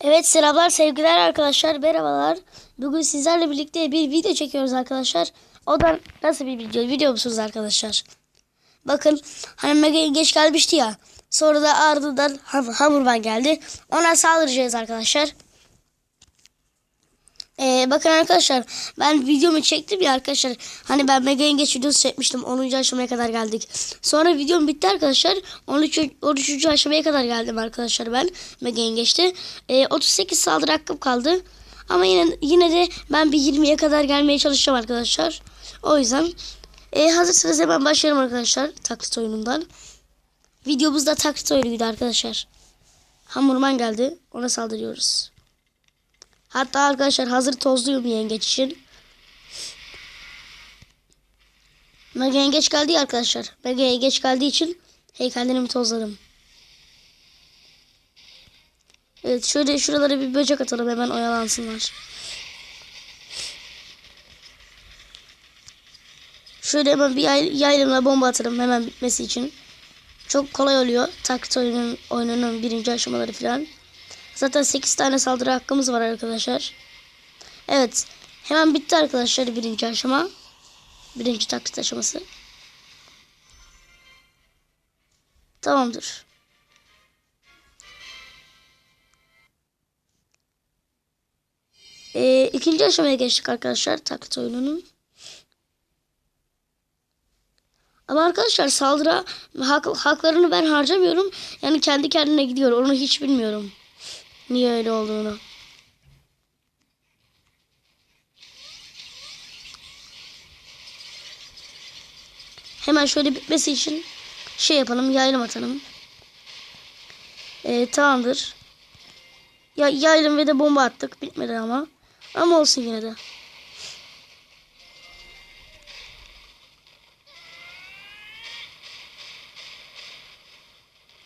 Evet selamlar sevgiler arkadaşlar merhabalar. Bugün sizlerle birlikte bir video çekiyoruz arkadaşlar. O da nasıl bir video biliyor musunuz arkadaşlar? Bakın hani Mega geç gelmişti ya. Sonra da ardından Ham geldi. Ona saldıracağız arkadaşlar. Ee, bakın arkadaşlar ben videomu çektim ya arkadaşlar. Hani ben Mega Yengeç videosu çekmiştim. 10. aşamaya kadar geldik. Sonra videom bitti arkadaşlar. 13. 13. aşamaya kadar geldim arkadaşlar ben Mega Yengeç'te. Ee, 38 saldırı hakkım kaldı. Ama yine yine de ben bir 20'ye kadar gelmeye çalışacağım arkadaşlar. O yüzden e, hazırsanız hemen başlayalım arkadaşlar taklit oyunundan. Videomuz da taklit oyunuydu arkadaşlar. Hamurman geldi. Ona saldırıyoruz. Hatta arkadaşlar hazır tozluyum yengeç için. Mega yengeç geldi ya arkadaşlar. Mega yengeç geldiği için heykellerimi tozladım. Evet şöyle şuralara bir böcek atalım hemen oyalansınlar. Şöyle hemen bir yay, yaylımla bomba atarım hemen bitmesi için. Çok kolay oluyor. Taklit oyunun, oyununun birinci aşamaları falan. Zaten 8 tane saldırı hakkımız var arkadaşlar. Evet. Hemen bitti arkadaşlar birinci aşama. Birinci taklit aşaması. Tamamdır. Ee, ikinci aşamaya geçtik arkadaşlar taklit oyununun. Ama arkadaşlar saldırı hak, haklarını ben harcamıyorum. Yani kendi kendine gidiyor. Onu hiç bilmiyorum. Niye öyle olduğunu. Hemen şöyle bitmesi için şey yapalım. Yaylım atalım. Ee, tamamdır. Ya, yaylım ve de bomba attık. Bitmedi ama. Ama olsun yine de.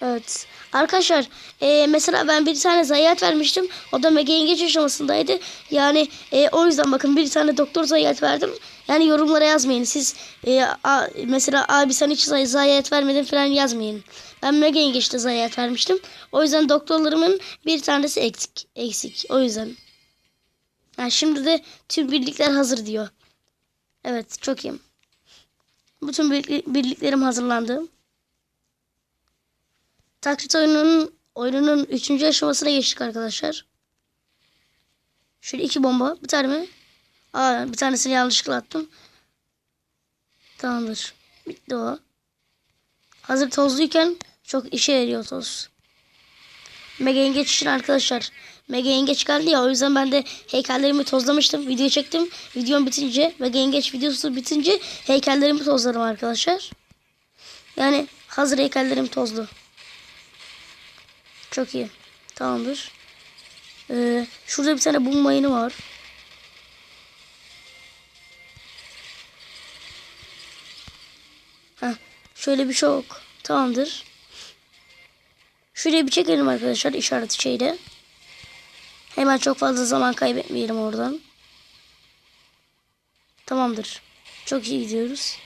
Evet. Arkadaşlar e, mesela ben bir tane zayiat vermiştim. O da mega yengeç aşamasındaydı. Yani e, o yüzden bakın bir tane doktor zayiat verdim. Yani yorumlara yazmayın. Siz e, a, mesela abi sen hiç zay- zayiat vermedin falan yazmayın. Ben mega yengeçte zayiat vermiştim. O yüzden doktorlarımın bir tanesi eksik. eksik. O yüzden. Yani şimdi de tüm birlikler hazır diyor. Evet çok iyiyim. Bütün birlik- birliklerim hazırlandı. Taklit oyununun oyununun 3. aşamasına geçtik arkadaşlar. Şöyle iki bomba. Bir tane mi? Aa, bir tanesini yanlışlıkla attım. Tamamdır. Bitti o. Hazır tozluyken çok işe yarıyor toz. Mega yengeç için arkadaşlar. Mega yengeç geldi ya o yüzden ben de heykellerimi tozlamıştım. Video çektim. Videom bitince Mega yengeç videosu bitince heykellerimi tozlarım arkadaşlar. Yani hazır heykellerim tozlu. Çok iyi. Tamamdır. Ee, şurada bir tane bum mayını var. Heh, şöyle bir şok. Tamamdır. Şuraya bir çekelim arkadaşlar işaret şeyde. Hemen çok fazla zaman kaybetmeyelim oradan. Tamamdır. Çok iyi gidiyoruz.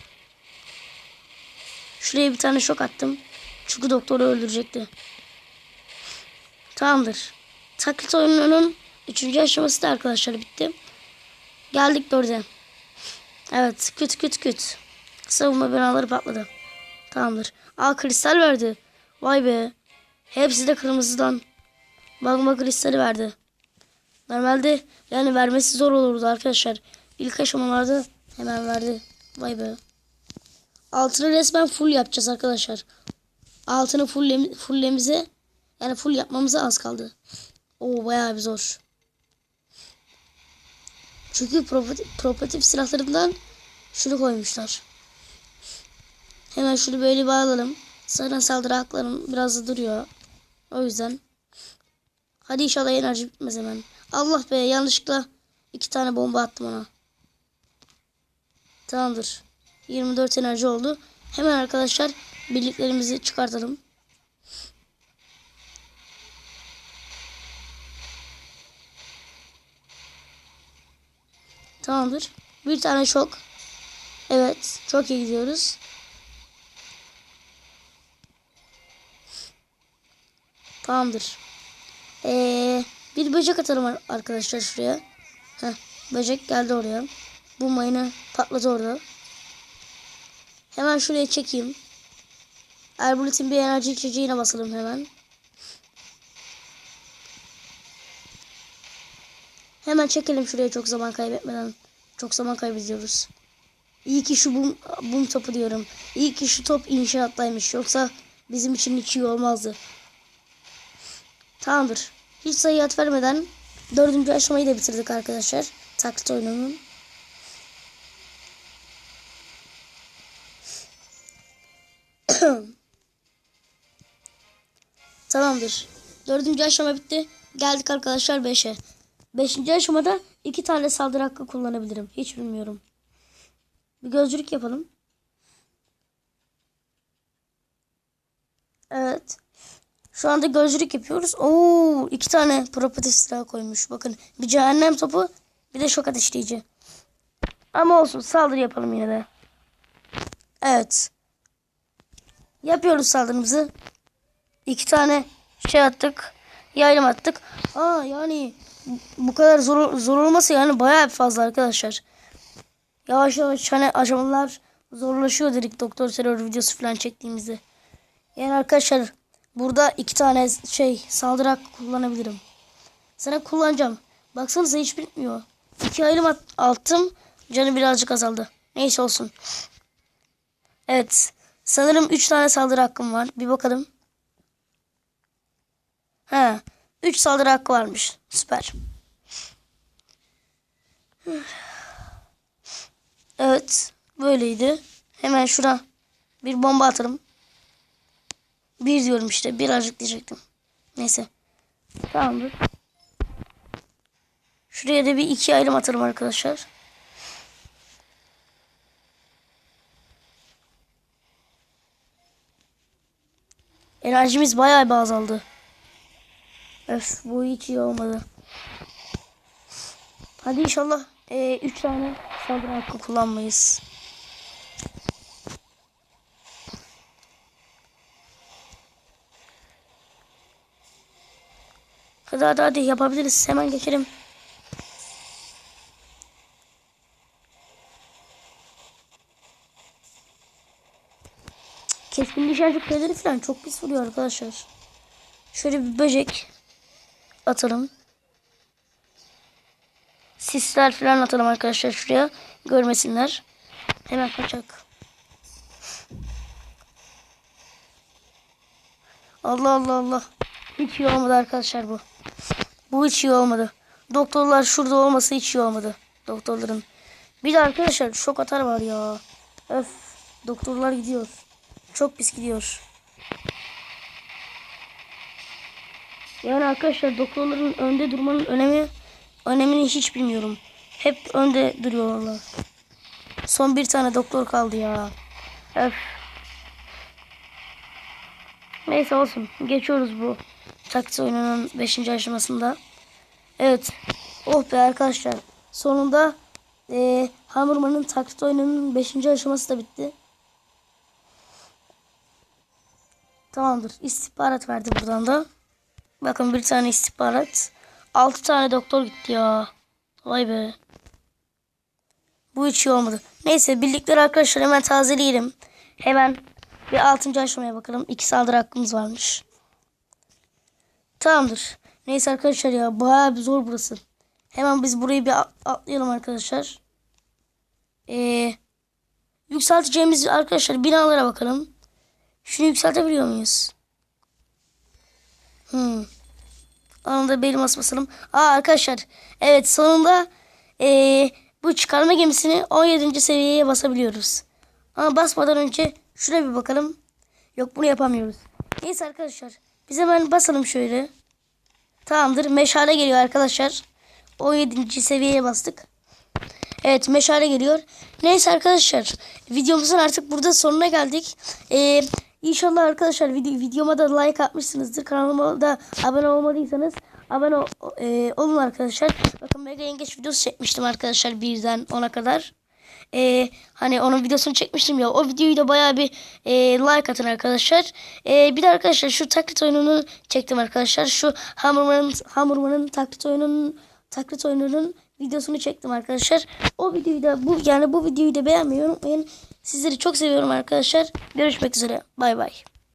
Şuraya bir tane şok attım. Çünkü doktoru öldürecekti. Tamamdır. Taklit oyununun 3. aşaması da arkadaşlar bitti. Geldik dörde. Evet küt küt küt. Savunma binaları patladı. Tamamdır. Aa kristal verdi. Vay be. Hepsi de kırmızıdan. Magma kristali verdi. Normalde yani vermesi zor olurdu arkadaşlar. İlk aşamalarda hemen verdi. Vay be. Altını resmen full yapacağız arkadaşlar. Altını full fullemize yani full yapmamıza az kaldı. Oo bayağı bir zor. Çünkü propatif, silahlarından şunu koymuşlar. Hemen şunu böyle bağlayalım. Zaten saldırı haklarım biraz da duruyor. O yüzden. Hadi inşallah enerji bitmez hemen. Allah be yanlışlıkla iki tane bomba attım ona. Tamamdır. 24 enerji oldu. Hemen arkadaşlar birliklerimizi çıkartalım. Tamamdır. Bir tane şok. Evet. Çok iyi gidiyoruz. Tamamdır. Ee, Bir böcek atalım ar- arkadaşlar şuraya. Heh, böcek geldi oraya. Bu mayını patladı orada. Hemen şuraya çekeyim. Erbulet'in bir enerji içeceğine basalım hemen. Hemen çekelim şuraya çok zaman kaybetmeden. Çok zaman kaybediyoruz. İyi ki şu bum, bum topu diyorum. İyi ki şu top inşaattaymış. Yoksa bizim için hiç iyi olmazdı. Tamamdır. Hiç sayıyat vermeden dördüncü aşamayı da bitirdik arkadaşlar. Taklit oyununun. Tamamdır. Dördüncü aşama bitti. Geldik arkadaşlar 5'e. Beşinci aşamada iki tane saldırı hakkı kullanabilirim. Hiç bilmiyorum. Bir gözcülük yapalım. Evet. Şu anda gözcülük yapıyoruz. Oo, iki tane propatif silah koymuş. Bakın bir cehennem topu bir de şok ateşleyici. Ama olsun saldırı yapalım yine de. Evet. Yapıyoruz saldırımızı. İki tane şey attık. Yaylım attık. Aa yani bu kadar zor, zor olması yani bayağı fazla arkadaşlar. Yavaş yavaş hani aşamalar zorlaşıyor dedik doktor terör videosu falan çektiğimizde. Yani arkadaşlar burada iki tane şey saldırı hakkı kullanabilirim. Sana kullanacağım. Baksanıza hiç bitmiyor. İki ayrım at, attım. Canı birazcık azaldı. Neyse olsun. Evet. Sanırım üç tane saldırı hakkım var. Bir bakalım. He. Üç saldırı hakkı varmış. Süper. Evet. Böyleydi. Hemen şuna bir bomba atalım. Bir diyorum işte. Birazcık diyecektim. Neyse. Tamamdır. Şuraya da bir iki ayrım atarım arkadaşlar. Enerjimiz bayağı bir azaldı. Öf bu hiç iyi olmadı. Hadi inşallah 3 tane saldırı hakkı kullanmayız. Hadi hadi hadi yapabiliriz. Hemen geçelim. Keskin nişancı köyleri falan çok pis vuruyor arkadaşlar. Şöyle bir böcek atalım. Sisler falan atalım arkadaşlar şuraya. Görmesinler. Hemen kaçak. Allah Allah Allah. Hiç iyi olmadı arkadaşlar bu. Bu hiç iyi olmadı. Doktorlar şurada olması hiç iyi olmadı. Doktorların. Bir de arkadaşlar şok atar var ya. Öf. Doktorlar gidiyor. Çok pis gidiyor. Yani arkadaşlar doktorların önde durmanın önemi önemini hiç bilmiyorum. Hep önde duruyorlar. Son bir tane doktor kaldı ya. Öf. Neyse olsun. Geçiyoruz bu taktik oyununun 5. aşamasında. Evet. Oh be arkadaşlar. Sonunda e, Hamurman'ın taktik oyununun 5. aşaması da bitti. Tamamdır. İstihbarat verdi buradan da. Bakın bir tane istihbarat. 6 tane doktor gitti ya. Vay be. Bu hiç iyi olmadı. Neyse birlikleri arkadaşlar hemen tazeleyelim. Hemen bir 6. aşamaya bakalım. 2 saldırı hakkımız varmış. Tamamdır. Neyse arkadaşlar ya bayağı bir zor burası. Hemen biz burayı bir atlayalım arkadaşlar. Ee, yükselteceğimiz arkadaşlar binalara bakalım. Şunu yükseltebiliyor muyuz? Hmm. Anında belim basalım. Aa arkadaşlar. Evet sonunda ee, bu çıkarma gemisini 17. seviyeye basabiliyoruz. Ama basmadan önce şuraya bir bakalım. Yok bunu yapamıyoruz. Neyse arkadaşlar. Biz hemen basalım şöyle. Tamamdır. Meşale geliyor arkadaşlar. 17. seviyeye bastık. Evet meşale geliyor. Neyse arkadaşlar. Videomuzun artık burada sonuna geldik. Ee, İnşallah arkadaşlar video, videoma da like atmışsınızdır. Kanalıma da abone olmadıysanız abone e, olun arkadaşlar. Bakın mega yengeç videosu çekmiştim arkadaşlar birden 10'a kadar. e, hani onun videosunu çekmiştim ya. O videoyu da bayağı bir e, like atın arkadaşlar. E, bir de arkadaşlar şu taklit oyununu çektim arkadaşlar. Şu Hamurman'ın Hamurman'ın taklit oyununun taklit oyununun videosunu çektim arkadaşlar. O videoyu da bu yani bu videoyu da beğenmeyi unutmayın. Sizleri çok seviyorum arkadaşlar. Görüşmek üzere. Bay bay.